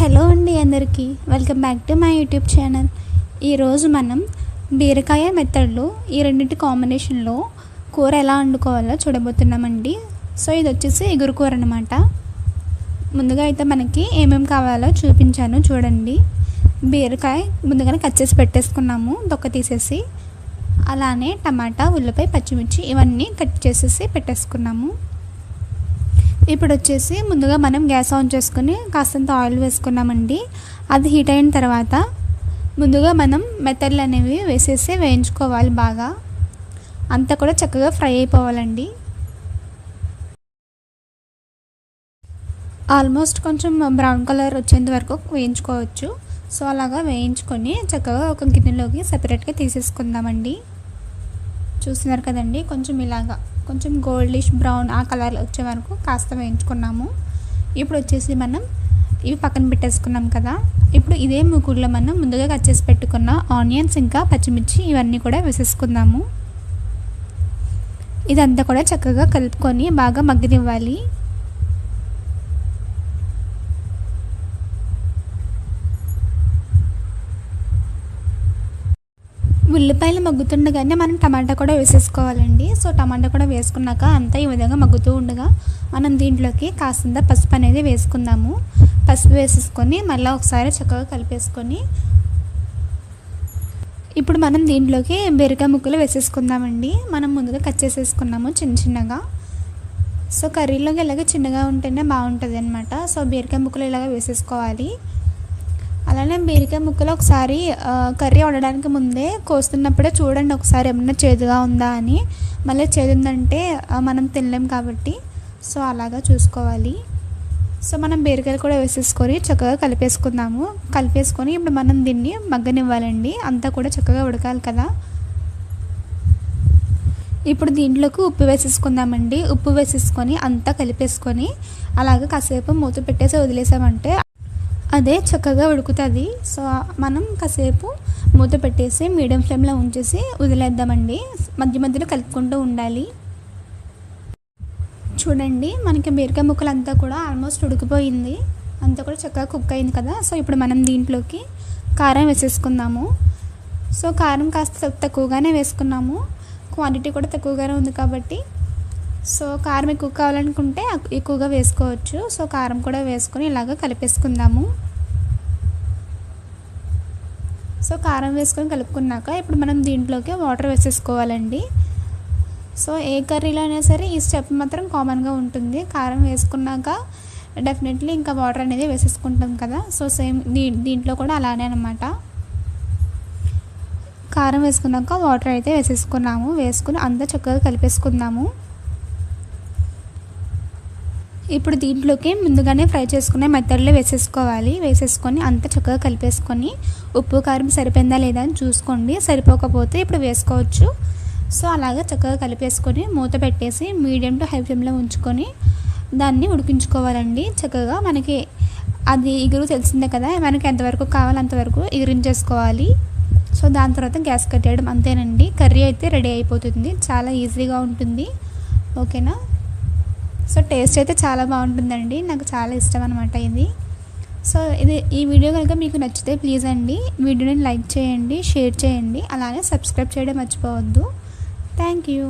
Hello అండి అందరికీ. Welcome back to my YouTube channel. ఈరోజు మనం బీరకాయ మెత్తడ్లు ఈ రెండింటి కాంబినేషన్లో కూర ఎలా వండుకోవాలో చూడబోతున్నామండి. సో ఇది వచ్చేసి ఎగురు కూర అనమాట ముందుగా అయితే మనకి ఏమేమి కావాలో చూపించాను చూడండి. బీరకాయ ముందుగానే కట్ చేసి పెట్టేసుకున్నాము దొక్క తీసేసి. అలానే టమాటా ఉల్లిపాయ పచ్చిమిర్చి ఇవన్నీ కట్ చేసేసి పెట్టేసుకున్నాము. ఇప్పుడు వచ్చేసి ముందుగా మనం గ్యాస్ ఆన్ చేసుకుని కాస్తంత ఆయిల్ వేసుకున్నామండి. అది హీట్ అయిన తర్వాత ముందుగా మనం మెత్తడ్లు అనేవి వేసేసి వేయించుకోవాలి బాగా. అంతా కూడా చక్కగా ఫ్రై అయిపోవాలండి. ఆల్మోస్ట్ కొంచెం బ్రౌన్ కలర్ వచ్చేంత వరకు వేయించుకోవచ్చు. సో అలాగా వేయించుకొని చక్కగా ఒక గిన్నెలోకి సపరేట్గా తీసేసుకుందామండి. చూస్తున్నారు కదండి? కొంచెం ఇలాగా. కొంచెం గోల్డిష్ బ్రౌన్ ఆ కలర్ వచ్చే వరకు కాస్త వేయించుకున్నాము. ఇప్పుడు వచ్చేసి మనం ఇవి పక్కన పెట్టేసుకున్నాం కదా. ఇప్పుడు ఇదే ముకుడులో మనం ముందుగా కట్ చేసి పెట్టుకున్న ఆనియన్స్ ఇంకా పచ్చిమిర్చి ఇవన్నీ కూడా వేసేసుకుందాము. ఇదంతా కూడా చక్కగా కలుపుకొని బాగా మగ్గనివ్వాలి. ఉల్లిపాయలు మగ్గుతుండగానే మనం టమాటా కూడా వేసేసుకోవాలండి. సో టమాటా కూడా వేసుకున్నాక అంతా ఈ విధంగా మగ్గుతూ ఉండగా మనం దీంట్లోకి కాసింత పసుపు అనేది వేసుకుందాము. పసుపు వేసేసుకొని మళ్ళీ ఒకసారి చక్కగా కలిపేసుకొని ఇప్పుడు మనం దీంట్లోకి బెరకాయ ముక్కలు వేసేసుకుందామండి. మనం ముందుగా కట్ చేసేసుకున్నాము చిన్న చిన్నగా. సో కర్రీలోకి ఇలాగ చిన్నగా ఉంటేనే బాగుంటుంది అనమాట సో బీరకాయ ముక్కలు ఇలాగ వేసేసుకోవాలి. అలానే బీరకాయ ముక్కలు ఒకసారి కర్రీ వండడానికి ముందే కోస్తున్నప్పుడే చూడండి ఒకసారి ఏమన్నా చేదుగా ఉందా అని. మళ్ళీ చేదు ఉందంటే మనం తినలేం కాబట్టి. సో అలాగా చూసుకోవాలి. సో మనం బీరకాయలు కూడా వేసేసుకొని చక్కగా కలిపేసుకుందాము. కలిపేసుకొని ఇప్పుడు మనం దీన్ని మగ్గనివ్వాలండి. అంతా కూడా చక్కగా ఉడకాలి కదా. ఇప్పుడు దీంట్లోకి ఉప్పు వేసేసుకుందామండి. ఉప్పు వేసేసుకొని అంతా కలిపేసుకొని అలాగే కాసేపు మూత పెట్టేసి వదిలేసామంటే అదే చక్కగా ఉడుకుతుంది. సో మనం కాసేపు మూత పెట్టేసి మీడియం ఫ్లేమ్లో ఉంచేసి వదిలేద్దామండి. మధ్య మధ్యలో కలుపుకుంటూ ఉండాలి. చూడండి మనకి బీరకాయ ముక్కలు అంతా కూడా ఆల్మోస్ట్ ఉడికిపోయింది. అంతా కూడా చక్కగా కుక్ అయింది కదా. సో ఇప్పుడు మనం దీంట్లోకి కారం వేసేసుకుందాము. సో కారం కాస్త తక్కువగానే వేసుకున్నాము. క్వాంటిటీ కూడా తక్కువగానే ఉంది కాబట్టి సో కారం ఎక్కువ కావాలనుకుంటే ఎక్కువగా వేసుకోవచ్చు. సో కారం కూడా వేసుకొని ఇలాగ కలిపేసుకుందాము. సో కారం వేసుకొని కలుపుకున్నాక ఇప్పుడు మనం దీంట్లోకి వాటర్ వేసేసుకోవాలండి. సో ఏ కర్రీలో అయినా సరే ఈ స్టెప్ మాత్రం కామన్గా ఉంటుంది. కారం వేసుకున్నాక డెఫినెట్లీ ఇంకా వాటర్ అనేది వేసేసుకుంటాం కదా. సో సేమ్ దీ దీంట్లో కూడా అలానే అనమాట కారం వేసుకున్నాక వాటర్ అయితే వేసేసుకున్నాము. వేసుకుని అంతా చక్కగా కలిపేసుకుందాము. ఇప్పుడు దీంట్లోకి ముందుగానే ఫ్రై చేసుకునే మెత్తడ్లో వేసేసుకోవాలి. వేసేసుకొని అంత చక్కగా కలిపేసుకొని ఉప్పు కారం సరిపోయిందా లేదా అని చూసుకోండి. సరిపోకపోతే ఇప్పుడు వేసుకోవచ్చు. సో అలాగే చక్కగా కలిపేసుకొని మూత పెట్టేసి మీడియం టు హై ఫ్లేమ్లో ఉంచుకొని దాన్ని ఉడికించుకోవాలండి. చక్కగా మనకి అది ఇగురు తెలిసిందే కదా మనకి ఎంతవరకు కావాలో అంతవరకు ఎగిరించేసుకోవాలి సో దాని తర్వాత గ్యాస్ కట్టేయడం అంతేనండి. కర్రీ అయితే రెడీ అయిపోతుంది. చాలా ఈజీగా ఉంటుంది. ఓకేనా? సో టేస్ట్ అయితే చాలా బాగుంటుందండి. నాకు చాలా ఇష్టం అనమాట ఇది. సో ఇది ఈ వీడియో కనుక మీకు నచ్చితే ప్లీజ్ అండి వీడియోని లైక్ చేయండి షేర్ చేయండి అలానే సబ్స్క్రైబ్ చేయడం మర్చిపోవద్దు. Thank you.